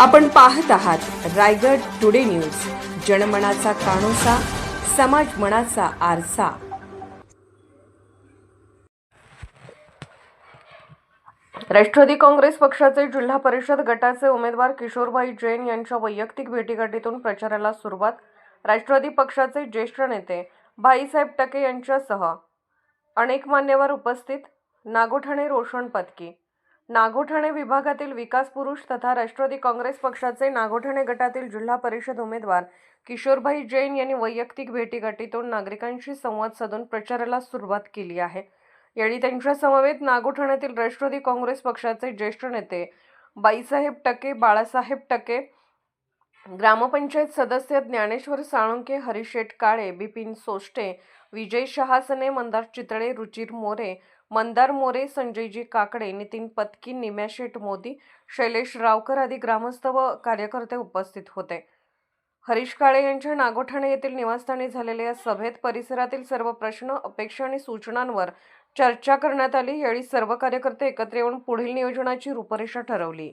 आपण पाहत आहात रायगड टुडे न्यूज. जनमनाचा कानोसा समाज मनाचा आरसा. राष्ट्रवादी काँग्रेस पक्षाचे जिल्हा परिषद गटाचे उमेदवार किशोरभाई जैन यांच्या वैयक्तिक भेटीगाठीतून प्रचाराला सुरुवात राष्ट्रवादी पक्षाचे ज्येष्ठ नेते भाईसाहेब टके यांच्यासह अनेक मान्यवर उपस्थित. नागोठाणे रोशन पत्की नागोठाणे विभागातील विकास पुरुष तथा राष्ट्रवादी काँग्रेस पक्षाचे नागोठाणे गटातील जिल्हा परिषद उमेदवार किशोरभाई जैन यांनी वैयक्तिक भेटीगाठीतून नागरिकांशी संवाद साधून प्रचाराला सुरुवात केली आहे. यावेळी त्यांच्या समवेत नागोठाण्यातील राष्ट्रवादी काँग्रेस पक्षाचे ज्येष्ठ नेते बाईसाहेब टके बाळासाहेब टके ग्रामपंचायत सदस्य ज्ञानेश्वर साळुंके हरिशेठ काळे बिपिन सोष्टे विजय शहासने मंदार चितळे रुचिर मोरे मंदार मोरे संजयजी काकडे नितीन पत्की निम्याशेठ मोदी शैलेश रावकर आदी ग्रामस्थ व कार्यकर्ते उपस्थित होते. हरीश काळे यांच्या नागोठाणे येथील निवासस्थानी झालेल्या या सभेत परिसरातील सर्व प्रश्न अपेक्षा आणि सूचनांवर चर्चा करण्यात आली. यावेळी सर्व कार्यकर्ते एकत्र येऊन पुढील नियोजनाची रूपरेषा ठरवली.